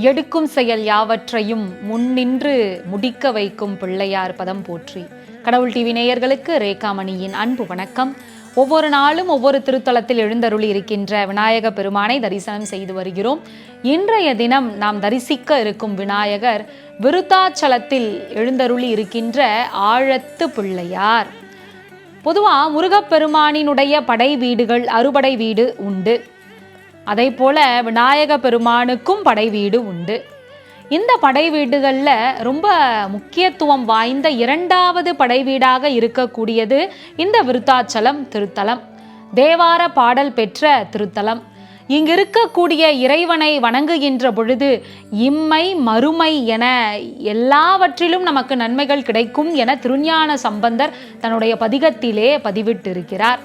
எடுக்கும் செயல் யாவற்றையும் முன்னின்று முடிக்க வைக்கும் பிள்ளையார் பதம் போற்றி. கடவுள் டிவி நேயர்களுக்கு ரேகாமணியின் அன்பு வணக்கம். ஒவ்வொரு நாளும் ஒவ்வொரு திருத்தலத்தில் எழுந்தருளி இருக்கின்ற விநாயக பெருமானை தரிசனம் செய்து வருகிறோம். இன்றைய தினம் நாம் தரிசிக்க இருக்கும் விநாயகர் விருத்தாச்சலத்தில் எழுந்தருளி இருக்கின்ற ஆழத்து பிள்ளையார். பொதுவாக முருகப்பெருமானினுடைய படை வீடுகள் அறுபடை வீடு உண்டு. அதே போல விநாயக பெருமானுக்கும் படை வீடு உண்டு. இந்த படை வீடுகளில் ரொம்ப முக்கியத்துவம் வாய்ந்த இரண்டாவது படை வீடாக இருக்கக்கூடியது இந்த விருத்தாச்சலம் திருத்தலம். தேவார பாடல் பெற்ற திருத்தலம். இங்கு இருக்கக்கூடிய இறைவனை வணங்குகின்ற பொழுது இம்மை மறுமை என எல்லாவற்றிலும் நமக்கு நன்மைகள் கிடைக்கும் என திருஞான சம்பந்தர் தன்னுடைய பதிகத்திலே பதிவிட்டிருக்கிறார்.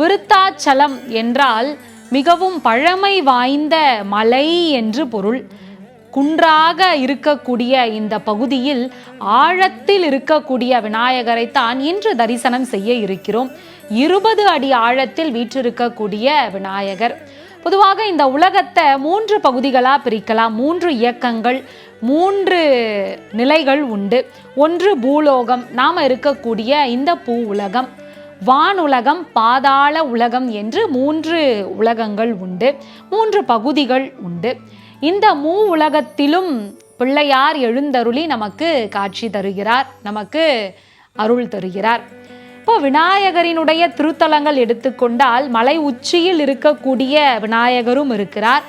விருத்தாச்சலம் என்றால் மிகவும் பழமை வாய்ந்த மலை என்று பொருள். குன்றாக இருக்கக்கூடிய இந்த பகுதியில் ஆழத்தில் இருக்கக்கூடிய விநாயகரைத்தான் இன்று தரிசனம் செய்ய இருக்கிறோம். இருபது அடி ஆழத்தில் வீற்றிருக்கக்கூடிய விநாயகர். பொதுவாக இந்த உலகத்தை மூன்று பகுதிகளாக பிரிக்கலாம். மூன்று இயக்கங்கள் மூன்று நிலைகள் உண்டு. ஒன்று பூலோகம். நாம் இருக்கக்கூடிய இந்த பூ உலகம். வானுலகம் பாதாள உலகம் என்று மூன்று உலகங்கள் உண்டு. மூன்று பகுதிகள் உண்டு. இந்த மூ உலகத்திலும் பிள்ளையார் எழுந்தருளி நமக்கு காட்சி தருகிறார் நமக்கு அருள் தருகிறார். இப்போ விநாயகரினுடைய திருத்தலங்கள் எடுத்துக்கொண்டால் மலை உச்சியில் இருக்கக்கூடிய விநாயகரும் இருக்கிறார்.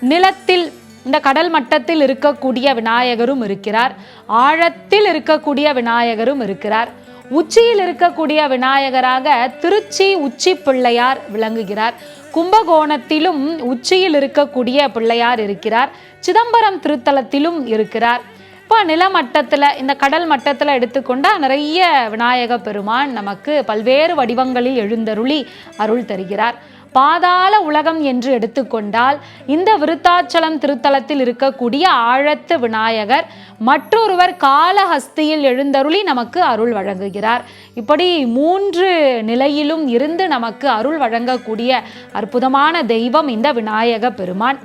நிலத்தில் இந்த கடல் மட்டத்தில் இருக்கக்கூடிய விநாயகரும் இருக்கிறார். ஆழத்தில் இருக்கக்கூடிய விநாயகரும் இருக்கிறார். உச்சியில் இருக்கக்கூடிய விநாயகராக திருச்சி உச்சி பிள்ளையார் விளங்குகிறார். கும்பகோணத்திலும் உச்சியில் இருக்கக்கூடிய பிள்ளையார் இருக்கிறார். சிதம்பரம் திருத்தலத்திலும் இருக்கிறார். இப்போ நிலமட்டத்தில் இந்த கடல் மட்டத்தில் எடுத்துக்கொண்டால் நிறைய விநாயக பெருமான் நமக்கு பல்வேறு வடிவங்களில் எழுந்தருளி அருள் தருகிறார். பாதாள உலகம் என்று எடுத்துக்கொண்டால் இந்த விருத்தாச்சலம் திருத்தலத்தில் இருக்கக்கூடிய ஆழத்து விநாயகர் மற்றொருவர் காலஹஸ்தியில் எழுந்தருளி நமக்கு அருள் வழங்குகிறார். இப்படி மூன்று நிலையிலும் இருந்து நமக்கு அருள் வழங்கக்கூடிய அற்புதமான தெய்வம் இந்த விநாயக பெருமான்.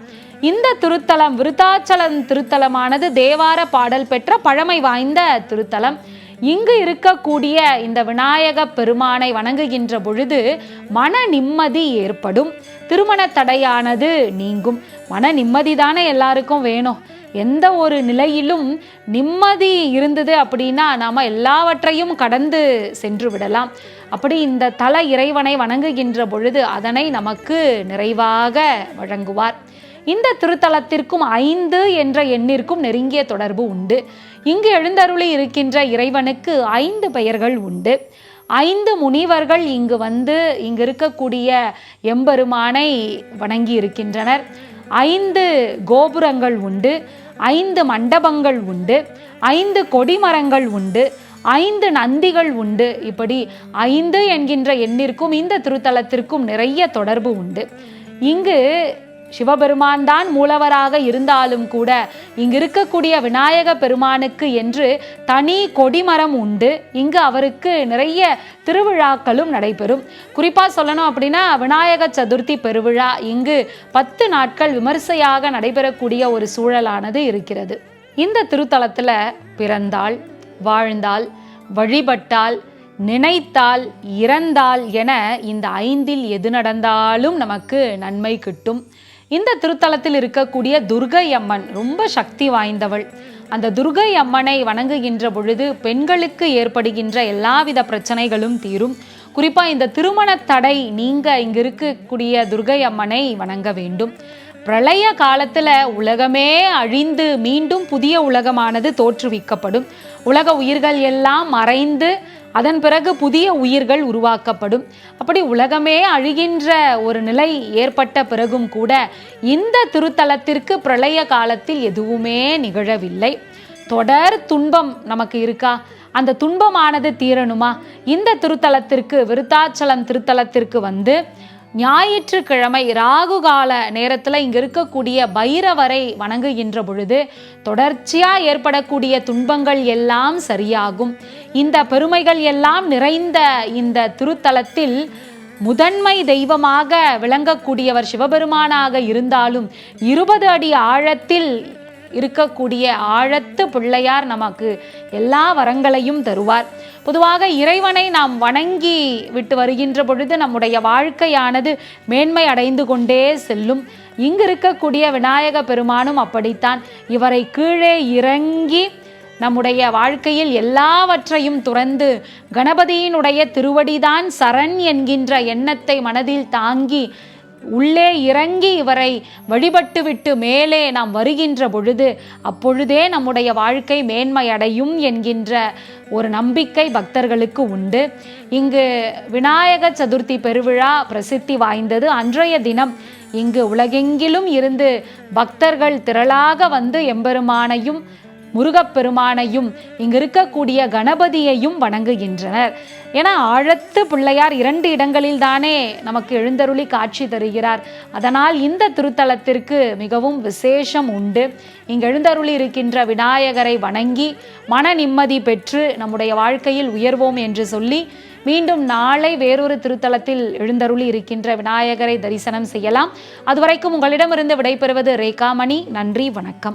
இந்த திருத்தலம் விருத்தாச்சலம் திருத்தலமானது தேவார பாடல் பெற்ற பழமை வாய்ந்த திருத்தலம். இங்கு இருக்கக்கூடிய இந்த விநாயக பெருமானை வணங்குகின்ற பொழுது மன நிம்மதி ஏற்படும். திருமண தடையானது நீங்கும். மன நிம்மதி தானே எல்லாருக்கும் வேணும். எந்த ஒரு நிலையிலும் நிம்மதி இருந்தது அப்படின்னா நாம் எல்லாவற்றையும் கடந்து சென்று விடலாம். அப்படி இந்த தல இறைவனை வணங்குகின்ற பொழுது அதனை நமக்கு நிறைவாக வழங்குவார். இந்த திருத்தலத்திற்கும் ஐந்து என்ற எண்ணிற்கும் நெருங்கிய தொடர்பு உண்டு. இங்கு எழுந்தருளி இருக்கின்ற இறைவனுக்கு ஐந்து பெயர்கள் உண்டு. ஐந்து முனிவர்கள் இங்கு வந்து இங்கு இருக்கக்கூடிய எம்பெருமானை வணங்கி இருக்கின்றனர். ஐந்து கோபுரங்கள் உண்டு. ஐந்து மண்டபங்கள் உண்டு. ஐந்து கொடிமரங்கள் உண்டு. ஐந்து நந்திகள் உண்டு. இப்படி ஐந்து என்கின்ற எண்ணிற்கும் இந்த திருத்தலத்திற்கும் நிறைய தொடர்பு உண்டு. இங்கு சிவபெருமான் தான் மூலவராக இருந்தாலும் கூட இங்கு இருக்கக்கூடிய விநாயக பெருமானுக்கு என்று தனி கொடிமரம் உண்டு. இங்கு அவருக்கு நிறைய திருவிழாக்களும் நடைபெறும். குறிப்பாக சொல்லணும் அப்படின்னா விநாயக சதுர்த்தி பெருவிழா இங்கு பத்து நாட்கள் விமர்சையாக நடைபெறக்கூடிய ஒரு சூழலானது இருக்கிறது. இந்த திருத்தலத்தில் பிறந்தால் வாழ்ந்தால் வழிபட்டால் நினைத்தால் இறந்தால் என இந்த ஐந்தில் எது நடந்தாலும் நமக்கு நன்மை கிட்டும். இந்த திருத்தலத்தில் இருக்கக்கூடிய துர்கை அம்மன் ரொம்ப சக்தி வாய்ந்தவள். அந்த துர்கை அம்மனை வணங்குகின்ற பொழுது பெண்களுக்கு ஏற்படுகின்ற எல்லாவித பிரச்சனைகளும் தீரும். குறிப்பாக இந்த திருமண தடை நீங்க இங்கு இருக்கக்கூடிய துர்கை அம்மனை வணங்க வேண்டும். பிரளய காலத்தில் உலகமே அழிந்து மீண்டும் புதிய உலகமானது தோற்றுவிக்கப்படும். உலக உயிர்கள் எல்லாம் மறைந்து அதன் பிறகு புதிய உயிர்கள் உருவாக்கப்படும். அப்படி உலகமே அழிகின்ற ஒரு நிலை ஏற்பட்ட பிறகும் கூட இந்த திருத்தலத்திற்கு பிரளய காலத்தில் எதுவுமே நிகழவில்லை. தொடர் துன்பம் நமக்கு இருக்கா? அந்த துன்பமானது தீரணுமா? இந்த திருத்தலத்திற்கு விருத்தாச்சலம் திருத்தலத்திற்கு வந்து ஞாயிற்றுக்கிழமை ராகு கால நேரத்தில் இங்கே இருக்கக்கூடிய பைரவரை வணங்குகின்ற பொழுது தொடர்ச்சியாக ஏற்படக்கூடிய துன்பங்கள் எல்லாம் சரியாகும். இந்த பெருமைகள் எல்லாம் நிறைந்த இந்த திருத்தலத்தில் முதன்மை தெய்வமாக விளங்கக்கூடியவர் சிவபெருமானாக இருந்தாலும் இருபது அடி ஆழத்தில் இருக்கக்கூடிய ஆழத்து பிள்ளையார் நமக்கு எல்லா வரங்களையும் தருவார். பொதுவாக இறைவனை நாம் வணங்கி விட்டு வருகின்ற பொழுது நம்முடைய வாழ்க்கையானது மேன்மை அடைந்து கொண்டே செல்லும். இங்கு இருக்கக்கூடிய விநாயக பெருமானும் அப்படித்தான். இவரை கீழே இறங்கி நம்முடைய வாழ்க்கையில் எல்லாவற்றையும் துறந்து கணபதியினுடைய திருவடிதான் சரண் என்கின்ற எண்ணத்தை மனதில் தாங்கி உள்ளே இறங்கி இவரை வழிபட்டுவிட்டு மேலே நாம் வருகின்ற பொழுது அப்பொழுதே நம்முடைய வாழ்க்கை மேன்மையடையும் என்கின்ற ஒரு நம்பிக்கை பக்தர்களுக்கு உண்டு. இங்கு விநாயக சதுர்த்தி பெருவிழா பிரசித்தி வாய்ந்தது. அன்றைய தினம் இங்கு உலகெங்கிலும் இருந்து பக்தர்கள் திரளாக வந்து எம்பெருமானையும் முருகப்பெருமானையும் இங்கு இருக்கக்கூடிய கணபதியையும் வணங்குகின்றனர். ஏன்னா ஆழத்து பிள்ளையார் இரண்டு இடங்களில் தானே நமக்கு எழுந்தருளி காட்சி தருகிறார். அதனால் இந்த திருத்தலத்திற்கு மிகவும் விசேஷம் உண்டு. இங்கு எழுந்தருளி இருக்கின்ற விநாயகரை வணங்கி மன நிம்மதி பெற்று நம்முடைய வாழ்க்கையில் உயர்வோம் என்று சொல்லி மீண்டும் நாளை வேறொரு திருத்தலத்தில் எழுந்தருளி இருக்கின்ற விநாயகரை தரிசனம் செய்யலாம். அதுவரைக்கும் உங்களிடமிருந்து விடைபெறுவது ரேகாமணி. நன்றி வணக்கம்.